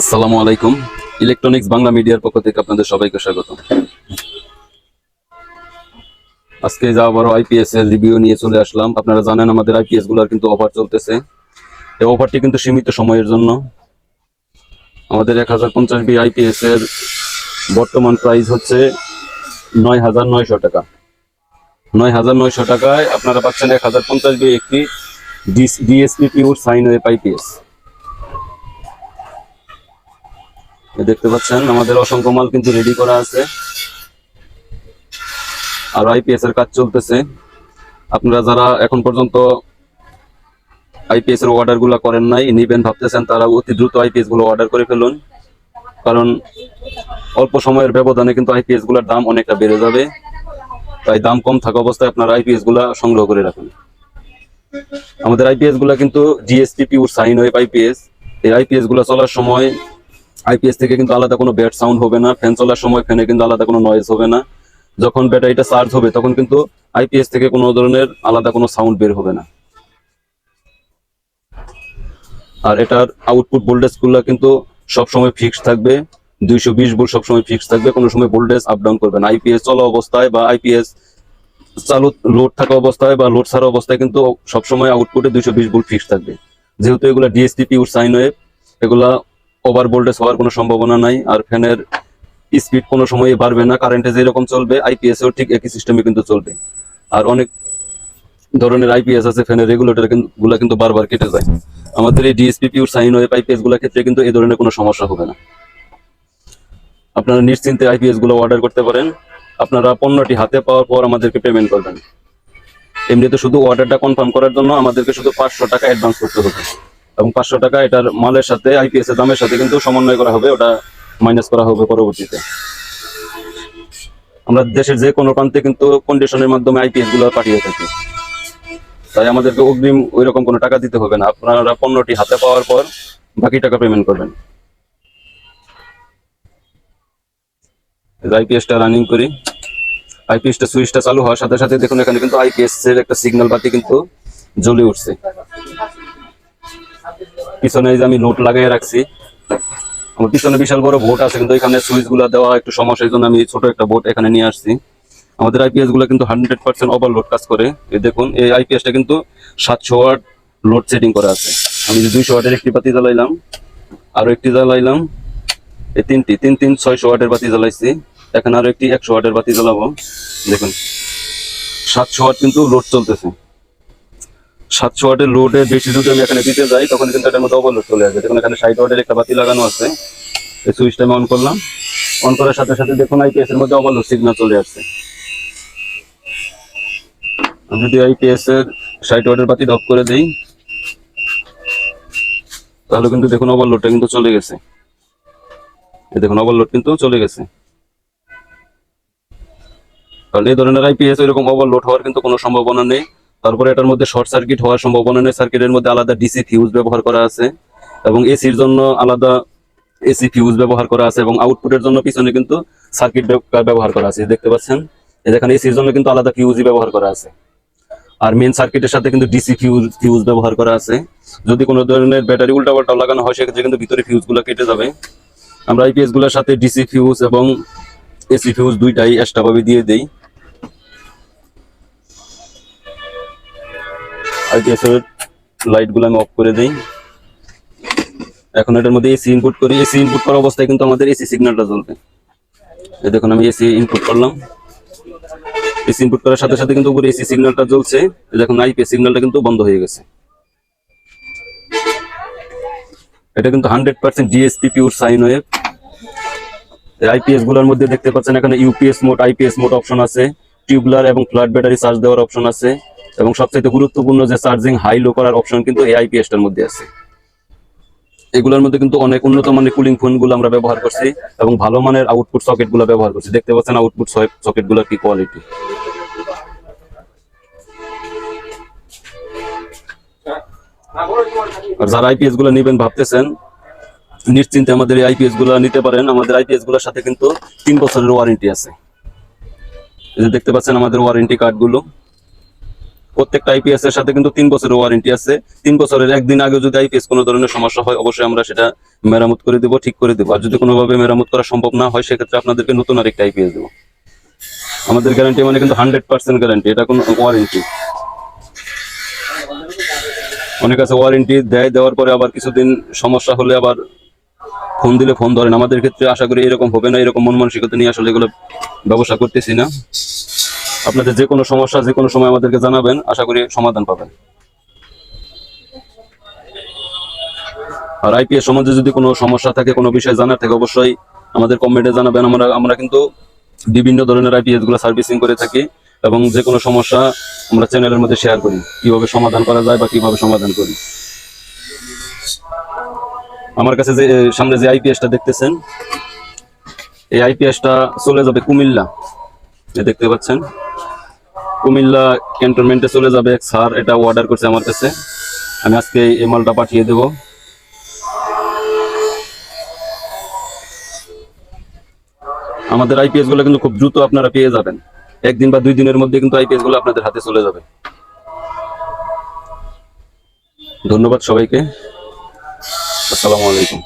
আসসালামু আলাইকুম। ইলেকট্রনিক্স বাংলা মিডিয়ার পক্ষ থেকে আপনাদের সবাইকে স্বাগত। আজকে যা আবারও আইপিএস এর রিভিউ নিয়ে চলে আসলাম। আপনারা জানেন আমাদের আইপিএসগুলার কিন্তু অফার চলতেছে। এই অফারটি কিন্তু সীমিত সময়ের জন্য। আমাদের এক হাজার পঞ্চাশ বি আইপিএস এর বর্তমান প্রাইস হচ্ছে নয় হাজার নয়শো টাকা। নয় হাজার নয়শো টাকায় আপনারা পাচ্ছেন এক হাজার পঞ্চাশ বি একটি DSP pure sine wave IPS এই দেখতে পাচ্ছেন, আমাদের অসংখ্য মাল কিন্তু রেডি করা আছে। আর আইপিএস এর কাজ চলতেছে। আপনারা যারা এখন পর্যন্ত আইপিএস এর অর্ডারগুলা করেন নাই, নিবেন ভাবতেছেন, তারা অতি দ্রুত আইপিএসগুলো অর্ডার করে ফেলুন। কারণ অল্প সময়ের ব্যবধানে কিন্তু আইপিএসগুলার দাম অনেকটা বেড়ে যাবে। তাই দাম কম থাকা অবস্থায় আপনারা আইপিএসগুলা সংগ্রহ করে রাখুন। আমাদের আইপিএসগুলা কিন্তু GST pure sine wave IPS এই আইপিএসগুলা চলার সময় আইপিএস থেকে কিন্তু আলাদা কোনো ব্যাড সাউন্ড হবে না ফ্যান চলার সময় ফ্যানে কিন্তু আলাদা কোনো নয়েজ হবে না। যখন ব্যাটারিটা চার্জ হবে, তখন কিন্তু আইপিএস থেকে কোনো ধরনের আলাদা কোনো সাউন্ড বের হবে না। আর এটার আউটপুট ভোল্টেজগুলো কিন্তু সবসময় ফিক্সড থাকবে, দুইশো বিশ ভোল্ট সবসময় ফিক্সড থাকবে, কোনো সময় ভোল্টেজ আপ ডাউন করবে না। আইপিএস চলা অবস্থায় বা আইপিএস চালু লোড থাকা অবস্থায় বা লোড ছাড়া অবস্থায় কিন্তু সবসময় আউটপুটে দুইশো বিশ ভোল্ট ফিক্সড থাকবে। যেহেতু এগুলা ডিএসপি পিউর সাইন ওয়েভ এগুলা ওভার ভোল্টেজ হওয়ার কোনো সম্ভাবনা নাই আর ফ্যানের স্পিড কোনো সময় বাড়বে না। কারেন্টে যেরকম চলবে আইপিএস এও ঠিক একই সিস্টেমে কিন্তু চলবে। আর অনেক ধরনের আইপিএস আছে, ফ্যানের রেগুলেটরগুলা কিন্তু বারবার কেটে যায়। আমাদের এই ডিএসপি পিউর সাইন ওয়েভ আইপিএসগুলোর ক্ষেত্রে কিন্তু এই ধরনের কোনো সমস্যা হবে না। আপনারা নিশ্চিন্তে আইপিএসগুলো অর্ডার করতে পারেন। আপনারা পণ্যটি হাতে পাওয়ার পর আমাদেরকে পেমেন্ট করবেন। এমনিতে শুধু অর্ডারটা কনফার্ম করার জন্য আমাদেরকে শুধু পাঁচশো টাকা অ্যাডভান্স করতে হবে। এবং পাঁচশো টাকা এটার মালের সাথে আইপিএস এর দামের সাথে কিন্তু সমন্বয় করা হবে, ওটা মাইনাস করা হবে পরবর্তীতে। আমরা দেশের যে কোনো প্রান্তে কিন্তু কন্ডিশনের মাধ্যমে আইপিএসগুলো পাঠিয়ে থাকি। তাই আমাদেরকে অগ্রিম ওই রকম কোনো টাকা দিতে হবে না। আপনারা পণ্যটি হাতে পাওয়ার পর বাকি টাকা পেমেন্ট করবেন। আইপিএসটা রানিং করি। আইপিএসটা সুইচটা চালু হওয়ার সাথে সাথে দেখুন, এখানে কিন্তু আইপিএস এর একটা সিগন্যাল বাতি কিন্তু জ্বলে উঠছে। পিছনে যে আমি লোড লাগাই রাখছি, আমার পিছনে বিশাল বড় বোট আছে, কিন্তু এখানে সুইচগুলা দেওয়া একটু সমস্যা জন্য আমি ছোট একটা বোট এখানে নিয়ে আসছি। আমাদের আইপিএসগুলো কিন্তু হান্ড্রেড পার্সেন্ট ওভারলোড কাজ করে। এই দেখুন, এই আইপিএসটা কিন্তু সাতশো ওয়াট লোড সেটিং করা আছে। আমি যে দুইশো ওয়াটের একটি বাতি জ্বালাইলাম, আরও একটি জ্বালাইলাম, এই তিনটি, তিন তিন, ছয়শো ওয়াটের বাতি জ্বালাইছি। এখানে আরও একটি একশো ওয়াটের বাতি জ্বালাবো। দেখুন, সাতশো ওয়াট কিন্তু লোড চলতেছে। সাতশো ওয়াটের লোডে বেশি যদি আমি এখানে দিতে যাই, তখন কিন্তু এটার মধ্যে ওভারলোড চলে আসবে। দেখুন, এখানে ষাট ওয়াটের একটা বাতি লাগানো আছে। এই সুইচটা আমি অন করলাম। অন করার সাথে সাথে দেখুন আইপিএস এর মধ্যে ওভারলোড সিগন্যাল চলে আসছে। যদি আইপিএস এর ষাট ওয়াটের বাতি অফ করে দিই, তাহলে কিন্তু দেখুন ওভারলোডটা কিন্তু চলে গেছে। দেখুন ওভারলোড কিন্তু চলে গেছে। কারণ এই ধরনের আইপিএস এরকম ওভারলোড হওয়ার কিন্তু কোনো সম্ভাবনা নেই। তারপরে এটার মধ্যে শর্ট সার্কিট হওয়ার সম্ভাবনা নেই। সার্কিটের মধ্যে আলাদা ডিসি ফিউজ ব্যবহার করা আছে এবং এসির জন্য আলাদা এসি ফিউজ ব্যবহার করা আছে এবং আউটপুটের জন্য পিছনে কিন্তু সার্কিট ব্যবহার করা আছে। দেখতে পাচ্ছেন? এই যেখানে এসির জন্য কিন্তু আলাদা ফিউজই ব্যবহার করা আছে। আর মেন সার্কিটের সাথে কিন্তু ডিসি ফিউজ ফিউজ ব্যবহার করা আছে। যদি কোনো ধরনের ব্যাটারি উল্টাপাল্টা লাগানো হয়, সেক্ষেত্রে কিন্তু ভিতরে ফিউজগুলো কেটে যাবে। আমরা আইপিএসগুলোর সাথে ডিসি ফিউজ এবং এসি ফিউজ দুইটাই এক্সট্রা ভাবে দিয়ে দেই। আইপিএস এর লাইটগুলো আমি অফ করে দেই। এখন এটার মধ্যে এসি ইনপুট করি। এসি ইনপুট করা অবস্থায় কিন্তু আমাদের এসি সিগন্যালটা জ্বলবে। দেখুন, আমি এসি ইনপুট করলাম। এসি ইনপুট করার সাথে সাথে কিন্তু উপরে এসি সিগন্যালটা জ্বলছে। দেখুন আইপিএস সিগন্যালটা কিন্তু বন্ধ হয়ে গেছে। এটা কিন্তু hundred percent DSP pure sine wave আইপিএসগুলোর মধ্যে দেখতে পাচ্ছেন, এখানে UPS mode IPS mode option আছে। টিউবলার এবং ফ্ল্যাট ব্যাটারি চার্জ দেওয়ার অপশন আছে এবং সবচেয়ে গুরুত্বপূর্ণ যে চার্জিং হাই লো করার অপশন কিন্তু এই আইপিএস টার মধ্যে আছে। এগুলোর মধ্যে কিন্তু অনেক উন্নত মানের কুলিং ফোনগুলো আমরা ব্যবহার করছি এবং ভালো মানের আউটপুট সকেটগুলো ব্যবহার করছি। দেখতে পাচ্ছেন আউটপুট সকেটগুলোর কি কোয়ালিটি আর যারা আইপিএসগুলো নেবেন ভাবতেছেন, নিশ্চিন্তে আমাদের এই আইপিএসগুলো নিতে পারেন। আমাদের আইপিএসগুলোর সাথে কিন্তু তিন বছরের ওয়ারেন্টি আছে। যে দেখতে পাচ্ছেন আমাদের ওয়ারেন্টি কার্ডগুলো প্রত্যেকটা আইপিএস এর সাথে কিন্তু তিন বছরের ওয়ারেন্টি আছে। তিন বছরের একদিন আগে যদি আইপিএস কোনো ধরনের সমস্যা হয়, অবশ্যই আমরা সেটা মেরামত করে দেবো, ঠিক করে দেবো। আর যদি কোনোভাবে মেরামত করা সম্ভব না হয়, সেক্ষেত্রে আপনাদেরকে নতুন আরেকটা আইপিএস দেবো। আমাদের গ্যারান্টি মানে কিন্তু হান্ড্রেড পার্সেন্ট গ্যারান্টি এটা কোনো ওয়ারেন্টি অনেক আছে ওয়ারেন্টি দেয়, দেওয়ার পরে আবার কিছুদিন সমস্যা হলে আবার ফোন দিলে ফোন ধরেন। আমাদের ক্ষেত্রে আশা করি এরকম হবে না, এরকম মন মানসিকতা নিয়ে আসলে এগুলো ব্যবসা করতেছি না। আপনাদের যে কোনো সমস্যা, যে কোনো সময় আমাদেরকে জানাবেন, আশা করি সমাধান পাবেন। আর আইপিএস সম্বন্ধে যদি কোনো সমস্যা থাকে, কোনো বিষয় জানার থাকে, অবশ্যই আমাদের কমেন্টে জানাবেন। আমরা আমরা কিন্তু বিভিন্ন ধরনের আইপিএসগুলো সার্ভিসিং করে থাকি এবং যে কোনো সমস্যা আমরা চ্যানেলের মধ্যে শেয়ার করি। কীভাবে সমাধান করা যায় বা কীভাবে সমাধান করি। আমার কাছে যে সামনে যে আইপিএসটা দেখতেছেন, এই আইপিএসটা চলে যাবে কুমিল্লা। দেখতে পাচ্ছেন? কুমিল্লা ক্যান্টনমেন্টে চলে যাবে স্যার, এটা অর্ডার করছে আমার কাছে। আমি আজকে এই মালটা পাঠিয়ে দেব। আমাদের আইপিএসগুলো কিন্তু খুব দ্রুত আপনারা পেয়ে যাবেন। একদিন বা দুই দিনের মধ্যে কিন্তু আইপিএসগুলো আপনাদের হাতে চলে যাবে। ধন্যবাদ সবাইকে। আসসালামু আলাইকুম।